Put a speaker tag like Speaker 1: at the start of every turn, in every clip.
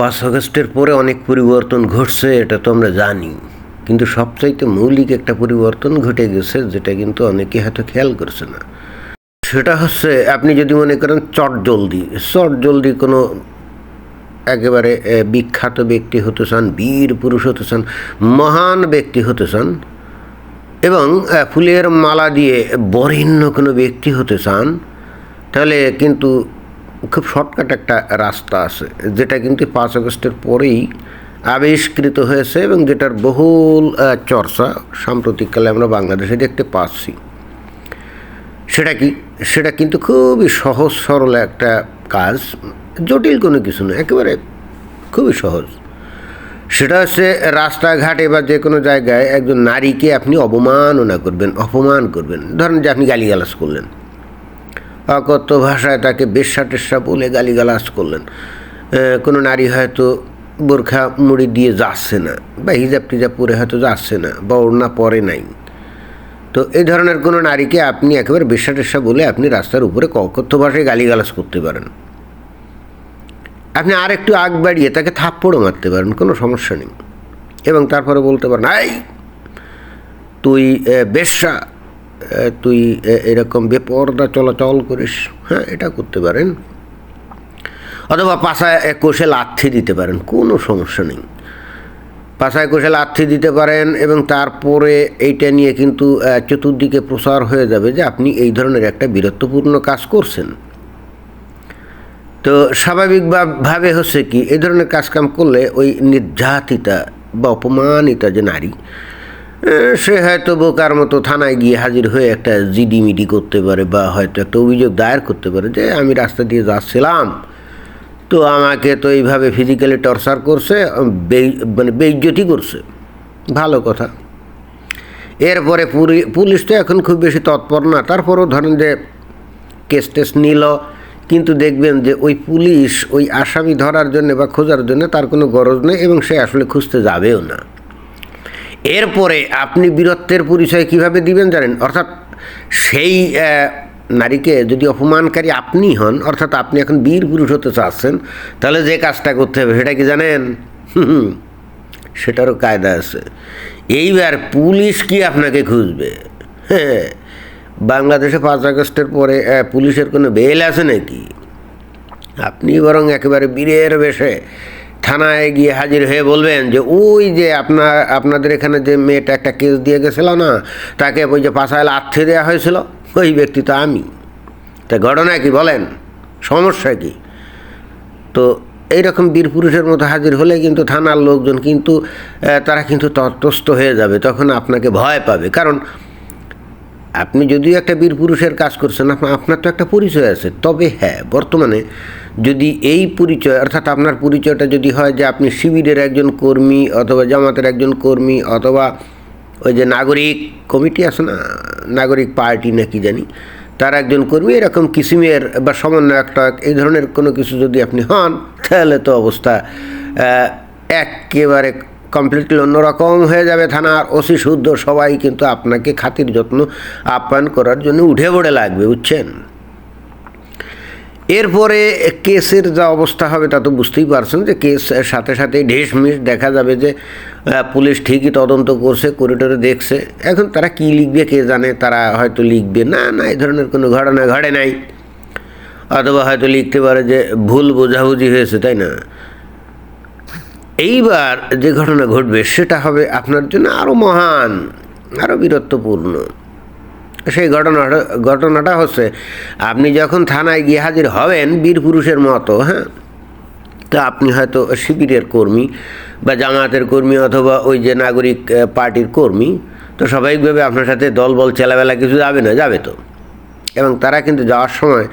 Speaker 1: পাঁচ আগস্টের পরে অনেক পরিবর্তন ঘটছে, এটা তো আমরা জানি। কিন্তু সবচাইতে মৌলিক একটা পরিবর্তন ঘটে গেছে, যেটা কিন্তু অনেকে হয়তো খেয়াল করছে না। সেটা হচ্ছে, আপনি যদি মনে করেন চট জলদি চট জলদি কোনো একেবারে বিখ্যাত ব্যক্তি হতে চান, বীর পুরুষ হতে চান, মহান ব্যক্তি হতে চান, এবং ফুলের মালা দিয়ে বরেণ্য কোনো ব্যক্তি হতে চান, তাহলে কিন্তু খুব শর্টকাট একটা রাস্তা আছে, যেটা কিন্তু পাঁচ আগস্টের পরেই আবিষ্কৃত হয়েছে এবং যেটার বহুল চর্চা সাম্প্রতিককালে আমরা বাংলাদেশে দেখতে পাচ্ছি। সেটা কি? সেটা কিন্তু খুবই সহজ, সরল একটা কাজ, জটিল কোনো কিছু নয়, একেবারে খুবই সহজ। সেটা হচ্ছে রাস্তাঘাটে বা যে কোনো জায়গায় একজন নারীকে আপনি অবমাননা করবেন, অপমান করবেন। ধরেন যে আপনি গালিগালাজ করলেন। অকথ্য ভাষায় তাকে বেশ্যা টেশ্যা বলে গালিগালাজ করলেন। কোনো নারী হয়তো বোরখা মুড়ি দিয়ে যাচ্ছে না বা হিজাব টিজাব পরে হয়তো যাচ্ছে না বা ওড়না পরে নাই। তো এই ধরনের কোনো নারীকে আপনি একেবারে বেশ্যা টেশ্যা বলে আপনি রাস্তার উপরে ককথ্য ভাষায় গালিগালাজ করতে পারেন। আপনি আর একটু আগ বাড়িয়ে তাকে থাপ্পড়ও মারতে পারেন, কোনো সমস্যা নেই। এবং তারপরে বলতে পারেন, এই, তুই বেশ্যা তুই এরকম বেপরদা চলাচল করিস হ্যাঁ এটা করতে পারেন। অথবা পাশায় এ, কোষে লাথি দিতে পারেন কোনো সমস্যা নেই। পাশায় কোষে লাথি দিতে পারেন এবং তারপরে এইটা নিয়ে কিন্তু চতুর্দিকে প্রসার হয়ে যাবে যে আপনি এই ধরনের একটা বীরত্বপূর্ণ কাজ করছেন। তো স্বাভাবিকভাবে হচ্ছে কি এই ধরনের কাজকাম করলে ওই নির্যাতিতা বা অপমানিতা যে নারী সে হয়তো বোকার মতো থানায় গিয়ে হাজির হয়ে একটা জিডিমিডি করতে পারে বা হয়তো একটা অভিযোগ দায়ের করতে পারে যে আমি রাস্তা দিয়ে যাচ্ছিলাম। তো আমাকে তো এইভাবে ফিজিক্যালি টর্চার করছে মানে বেইজ্জতি করছে। ভালো কথা। এরপরে পুরি- পুলিশ তো এখন খুব বেশি তৎপর না। তারপরেও ধরেন যে কেস টেস নিল, কিন্তু দেখবেন যে ওই পুলিশ ওই আসামি ধরার জন্য বা খোঁজার জন্য তার কোনো গরজ নেই এবং সে আসলে খুঁজতে যাবেও না। এরপরে আপনি বীরত্বের পরিচয় কীভাবে দিবেন জানেন? অর্থাৎ সেই নারীকে যদি অপমানকারী আপনি হন, অর্থাৎ আপনি এখন বীর পুরুষ হতে চাচ্ছেন, তাহলে যে কাজটা করতে হবে সেটা কি জানেন? সেটারও কায়দা আছে। এইবার পুলিশ কি আপনাকে খুঁজবে? হ্যাঁ বাংলাদেশে পাঁচ আগস্টের পরে পুলিশের কোনো বেল আছে নাকি? আপনি বরং একেবারে বীরের বেশে থানায় গিয়ে হাজির হয়ে বলবেন যে, ওই যে আপনার, আপনাদের এখানে যে মেয়েটা একটা কেস দিয়ে গেছিল না, তাকে ওই যে পাশায় লাথি দেওয়া হয়েছিল, ওই ব্যক্তি তো আমি। তা ঘটনা কি বলেন? সমস্যা কি? তো এইরকম বীর পুরুষের মতো হাজির হলে কিন্তু থানার লোকজন কিন্তু তারা কিন্তু তত্ত্বস্থ হয়ে যাবে, তখন আপনাকে ভয় পাবে। কারণ আপনি যদিও একটা বীর পুরুষের কাজ করছেন আপনার তো একটা পরিচয় আছে। তবে হ্যাঁ বর্তমানে যদি এই পরিচয়, অর্থাৎ আপনার পরিচয়টা যদি হয় যে আপনি শিবিরের একজন কর্মী অথবা জামাতের একজন কর্মী অথবা ওই যে নাগরিক কমিটি আছে না, নাগরিক পার্টি নাকি জানি, তার একজন কর্মী, এরকম কিসিমের বা সমন্বয় সমন্বয়কটা এই ধরনের কোনো কিছু যদি আপনি হন, তাহলে তো অবস্থা একেবারে কমপ্লিটলি অন্যরকম হয়ে যাবে থানার ওসি শুদ্ধ সবাই কিন্তু আপনাকে খাতির যত্ন আপ্যায়ন করার জন্য উঠে পড়ে লাগবে, বুঝছেন? এরপরে কেসের যা অবস্থা হবে তা তো বুঝতেই পারছেন যে কেস সাথে সাথে ঢেসমিস, দেখা যাবে যে পুলিশ ঠিকই তদন্ত করছে করিডোরে দেখছে। এখন তারা কি লিখবে কে জানে, তারা হয়তো লিখবে, না না, এই ধরনের কোনো ঘটনা ঘটে নাই। অথবা হয়তো লিখতে পারে যে ভুল বোঝাবুঝি হয়েছে, তাই না? এইবার যে ঘটনা ঘটবে, সেটা হবে আপনার জন্য আরও মহান আরও বীরত্বপূর্ণ। সেই ঘটনাটা ঘটনাটা হচ্ছে, আপনি যখন থানায় গিয়ে হাজির হবেন বীর পুরুষের মতো হ্যাঁ তা আপনি হয়তো শিবিরের কর্মী বা জামায়াতের কর্মী অথবা ওই যে নাগরিক পার্টির কর্মী, তো স্বাভাবিকভাবে আপনার সাথে দলবল চেলাবেলা কিছু যাবে না, যাবে তো। এবং তারা কিন্তু যাওয়ার সময়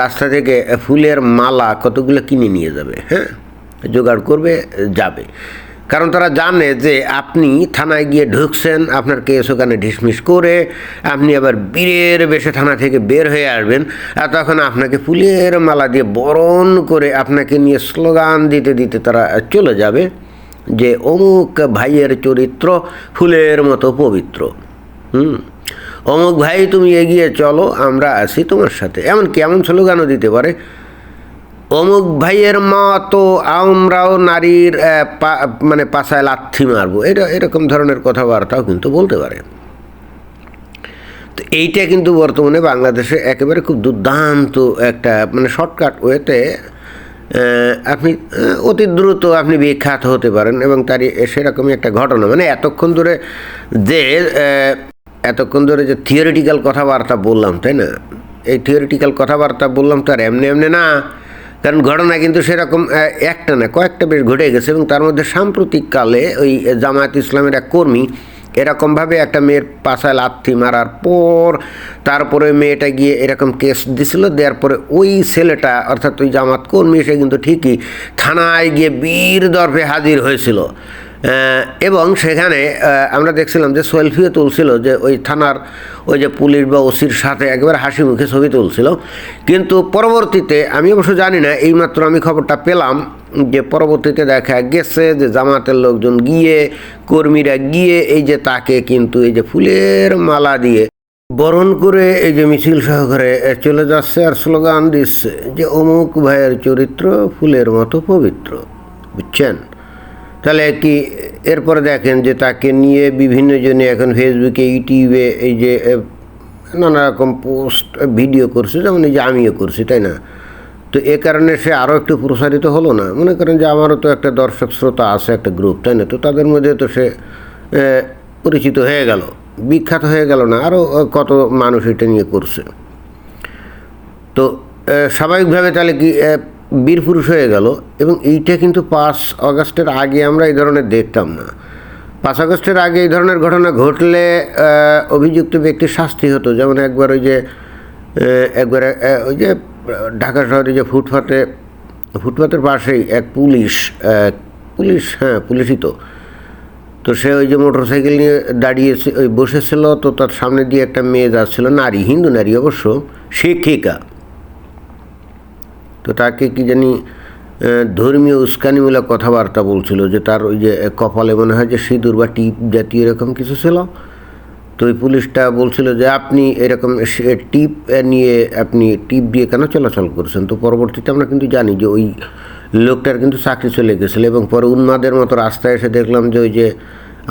Speaker 1: রাস্তা থেকে ফুলের মালা কতগুলো কিনে নিয়ে যাবে হ্যাঁ জোগাড় করবে, যাবে। কারণ তারা জানে যে আপনি থানায় গিয়ে ঢুকছেন, আপনার কেস ওখানে ঢিসমিস করে আপনি আবার বীরের বেশে থানা থেকে বের হয়ে আসবেন। আর তখন আপনাকে ফুলের মালা দিয়ে বরণ করে আপনাকে নিয়ে স্লোগান দিতে দিতে তারা চলে যাবে যে অমুক ভাইয়ের চরিত্র ফুলের মতো পবিত্র। হুম? অমুক ভাই, তুমি এগিয়ে চলো, আমরা আছি তোমার সাথে। এমন কেমন স্লোগানও দিতে পারে অমুক ভাইয়ের মতো আমরাও নারীর মানে পাশায় লাথি মারবো। এটা এরকম ধরনের কথাবার্তাও কিন্তু বলতে পারে। তো এইটা কিন্তু বর্তমানে বাংলাদেশে একেবারে খুব দুর্দান্ত একটা মানে শর্টকাট ওয়েতে আপনি অতি দ্রুত আপনি বিখ্যাত হতে পারেন এবং তারই সেরকমই একটা ঘটনা। মানে এতক্ষণ ধরে যে এতক্ষণ ধরে যে থিওরিটিক্যাল কথাবার্তা বললাম, তাই না? এই থিওরিটিক্যাল কথাবার্তা বললাম তো আর এমনি এমনি না। কারণ ঘটনা কিন্তু সেরকম একটা না, কয়েকটা বেশ ঘটে গেছে এবং তার মধ্যে সাম্প্রতিককালে ওই জামায়াত ইসলামের এক কর্মী এরকমভাবে একটা মেয়ের পাশায় লাথি মারার পর তারপরে মেয়েটা গিয়ে এরকম কেস দিছিল, দেওয়ার পরে ওই ছেলেটা, অর্থাৎ ওই জামাত কর্মী, সে কিন্তু ঠিকই থানায় গিয়ে বীর দর্পে হাজির হয়েছিল। এবং সেখানে আমরা দেখছিলাম যে সেলফিও তুলছিল যে ওই থানার ওই যে পুলিশ বা ওসির সাথে একবার হাসি মুখে ছবি তুলছিল। কিন্তু পরবর্তীতে, আমি অবশ্য জানি না, এইমাত্র আমি খবরটা পেলাম যে পরবর্তীতে দেখা গেছে যে জামাতের লোকজন গিয়ে, কর্মীরা গিয়ে এই যে তাকে কিন্তু এই যে ফুলের মালা দিয়ে বরণ করে এই যে মিছিল সহকারে চলে যাচ্ছে আর স্লোগান দিচ্ছে যে, অমুক ভাইয়ের চরিত্র ফুলের মতো পবিত্র। বুঝছেন? তাহলে কি এরপরে দেখেন যে তাকে নিয়ে বিভিন্ন জনে এখন ফেসবুকে ইউটিউবে এই যে নানা রকম পোস্ট ভিডিও করছে, যেমন এই যে আমিও করছি, তাই না? তো এ কারণে সে আরও একটু প্রসারিত হলো না। মনে করেন যে আমারও তো একটা দর্শক শ্রোতা আছে, একটা গ্রুপ তাই না? তো তাদের মধ্যে তো সে পরিচিত হয়ে গেল। বিখ্যাত হয়ে গেল না আরও কত মানুষ এটা নিয়ে করছে। তো স্বাভাবিকভাবে তাহলে কি এ, বীর পুরুষ হয়ে গেল এবং এইটা কিন্তু পাঁচ অগস্টের আগে আমরা এই ধরনের দেখতাম না। পাঁচ আগস্টের আগে এই ধরনের ঘটনা ঘটলে অভিযুক্ত ব্যক্তির শাস্তি হতো। যেমন একবার ওই যে একবার ওই যে ঢাকা শহরে যে ফুটপাতে ফুটপাতের পাশেই এক পুলিশ পুলিশ হ্যাঁ পুলিশই তো। তো সে ওই যে মোটর সাইকেল নিয়ে দাঁড়িয়েছে ওই বসেছিল তো তার সামনে দিয়ে একটা মেয়ে যাচ্ছিল নারী হিন্দু নারী অবশ্য শিক্ষিকা তো তাকে কি জানি ধর্মীয় উস্কানিমূলক কথাবার্তা বলছিল যে তার ওই যে কপালে মনে হয় যে সিঁদুর বা টিপ জাতীয় এরকম কিছু ছিল। তো ওই পুলিশটা বলছিল যে আপনি এরকম টিপ নিয়ে আপনি টিপ দিয়ে কেন চলাচল করছেন? তো পরবর্তীতে আমরা কিন্তু জানি যে ওই লোকটার কিন্তু চাকরি চলে গেছিল এবং পরে উন্মাদের মতো রাস্তায় এসে দেখলাম যে ওই যে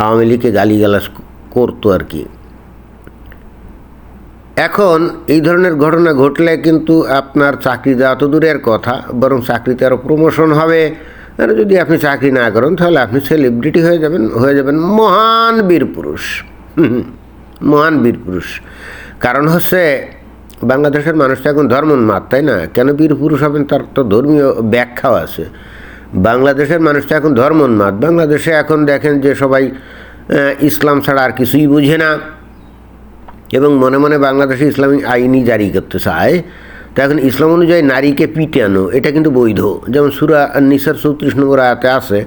Speaker 1: আওয়ামী লীগকে গালিগালাজ করতো আর কি। এখন এই ধরনের ঘটনা ঘটলে কিন্তু আপনার চাকরি দেওয়া তো দূরের কথা, বরং চাকরিতে আরও প্রমোশন হবে। আর যদি আপনি চাকরি না করেন, তাহলে আপনি সেলিব্রিটি হয়ে যাবেন হয়ে যাবেন মহান বীর পুরুষ। মহান বীর পুরুষ। কারণ হচ্ছে, বাংলাদেশের মানুষ তো এখন ধর্মোন্মাদ, তাই না? কেন বীর পুরুষ হবেন তার তো ধর্মীয় ব্যাখ্যাও আছে। বাংলাদেশের মানুষটা এখন ধর্মোন্মাদ। বাংলাদেশে এখন দেখেন যে সবাই ইসলাম ছাড়া আর কিছুই বুঝে না। এবং মনে মনে বাংলাদেশে ইসলামিক আইনই জারি করতে চায়, তো এখন ইসলাম অনুযায়ী নারীকে পিটানো, এটা কিন্তু বৈধ। যেমন সুরা নিসার চৌত্রিশ নম্বর আয়াতে আছে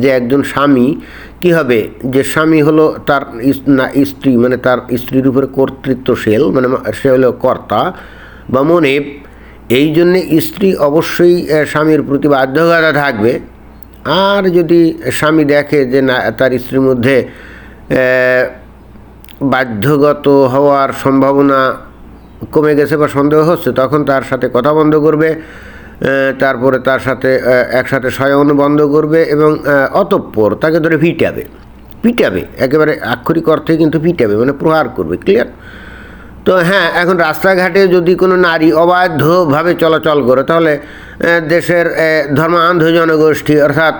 Speaker 1: যে একজন স্বামী, কি হবে? যে স্বামী হলো তার স্ত্রী মানে তার স্ত্রীর উপরে কর্তৃত্বশীল মানে সে হলো কর্তা বা মনে এই জন্যে স্ত্রী অবশ্যই স্বামীর প্রতি বাধ্যকতা থাকবে। আর যদি স্বামী দেখে যে না, তার স্ত্রীর মধ্যে বাধ্যগত হওয়ার সম্ভাবনা কমে গেছে বা সন্দেহ হচ্ছে, তখন তার সাথে কথা বন্ধ করবে তারপরে তার সাথে একসাথে শয়ন বন্ধ করবে এবং অতঃপর তাকে ধরে পিটাবে পিটাবে, একেবারে আক্ষরিক অর্থে কিন্তু পিটাবে মানে প্রহার করবে ক্লিয়ার তো হ্যাঁ এখন রাস্তাঘাটে যদি কোনো নারী অবাধ্যভাবে চলাচল করে, তাহলে দেশের ধর্মান্ধ জনগোষ্ঠী অর্থাৎ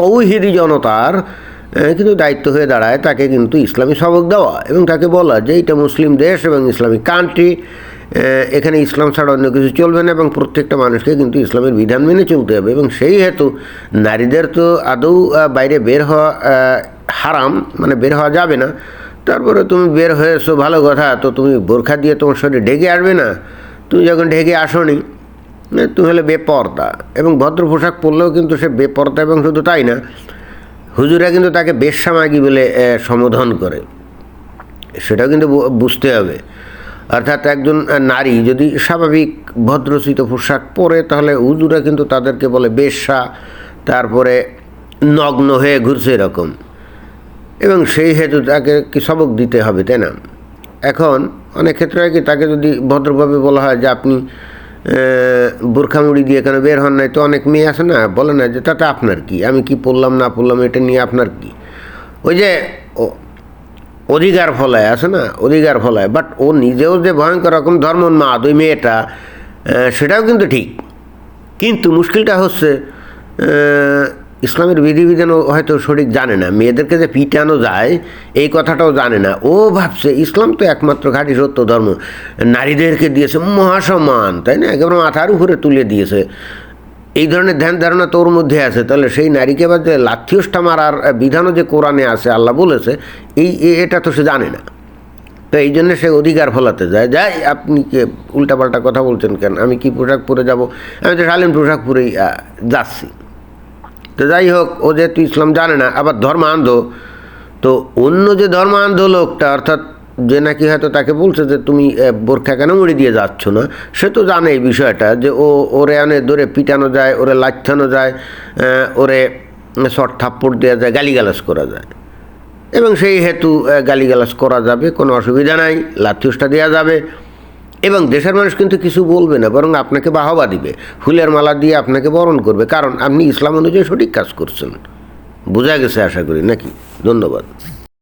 Speaker 1: তৌহিদি জনতার কিন্তু দায়িত্ব হয়ে দাঁড়ায়, তাকে কিন্তু ইসলামী সবক দেওয়া এবং তাকে বলা যে এটা মুসলিম দেশ এবং ইসলামিক কান্ট্রি এখানে ইসলাম ছাড়া অন্য কিছু চলবে না এবং প্রত্যেকটা মানুষকে কিন্তু ইসলামের বিধান মেনে চলতে হবে এবং সেই হেতু নারীদের তো আদৌ বাইরে বের হওয়া হারাম মানে বের হওয়া যাবে না। তারপরে তুমি বের হয়েছো, ভালো কথা, তো তুমি বোরখা দিয়ে তোমার শরীরে ঢেকে আসবে না। তুমি যখন ঢেকে আসনি তুমি হলে বেপর্দা এবং ভদ্র পোশাক পরলেও কিন্তু সে বেপর্দা এবং শুধু তাই না হুজুরা কিন্তু তাকে বেশ্যামাগি বলে সম্বোধন করে। সেটাও কিন্তু বুঝতে হবে। অর্থাৎ একজন নারী যদি স্বাভাবিক ভদ্রচিত পোশাক পরে, তাহলে হুজুরা কিন্তু তাদেরকে বলে বেশ্যা, তারপরে নগ্ন হয়ে ঘুরছে এরকম। এবং সেই হেতু তাকে কি সবক দিতে হবে, তাই না? এখন অনেক ক্ষেত্রে কি, তাকে যদি ভদ্রভাবে বলা হয় যে আপনি বোরখা মুড়ি দিয়ে কেন বের হন নাই? তো অনেক মেয়ে আছে না, বলে না যে, তাতে আপনার কি? আমি কি পড়লাম, না পড়লাম, এটা নিয়ে আপনার কি? ওই যে অধিকার ফলায় আছে না, অধিকার ফলায় বাট ও নিজেও যে ভয়ঙ্কর রকম ধর্মোন্মাদ ওই মেয়েটা সেটাও কিন্তু ঠিক। কিন্তু মুশকিলটা হচ্ছে ইসলামের বিধিবিধান হয়তো সঠিক জানে না, মেয়েদেরকে যে পিটানো যায়, এই কথাটাও জানে না। ও ভাবছে, ইসলাম তো একমাত্র ঘাঁটি সত্য ধর্ম, নারীদেরকে দিয়েছে মহাসম্মান, তাই না? একেবারে মাথার উপরে তুলে দিয়েছে। এই ধরনের ধ্যান ধারণা তোর মধ্যে আছে। তাহলে সেই নারীকে বা যে লাথিওষ্টা মারার বিধানও যে কোরআনে আছে, আল্লাহ বলেছে, এই এটা তো সে জানে না। তো এই জন্য সে অধিকার ফলাতে যায়। যাই, আপনি কে উল্টাপাল্টা কথা বলছেন কেন? আমি কি পোশাক পরে যাব? আমি তো শালীন পোশাক পরেই যাচ্ছি। তো যাই হোক ও যেহেতু ইসলাম জানে না আবার ধর্মান্ধ তো অন্য যে ধর্মান্ধ লোকটা অর্থাৎ যে নাকি হয়তো তাকে বলছে যে তুমি বোরখা কেন মুড়ি দিয়ে যাচ্ছ না সে তো জানে এই বিষয়টা যে ও ওরে আনে ধরে পিটানো যায় ওরে লাচ্ছানো যায় ওরে শর্ট থাপ্পড় দেওয়া যায় গালিগালাজ করা যায়। এবং সেই হেতু আহ, গালিগালাজ করা যাবে কোনো অসুবিধা নাই লাথিউসটা দেওয়া যাবে। এবং দেশের মানুষ কিন্তু কিছু বলবে না, বরং আপনাকে বাহবা দিবে, ফুলের মালা দিয়ে আপনাকে বরণ করবে, কারণ আপনি ইসলাম অনুযায়ী সঠিক কাজ করছেন। বোঝা গেছে আশা করি, নাকি? ধন্যবাদ।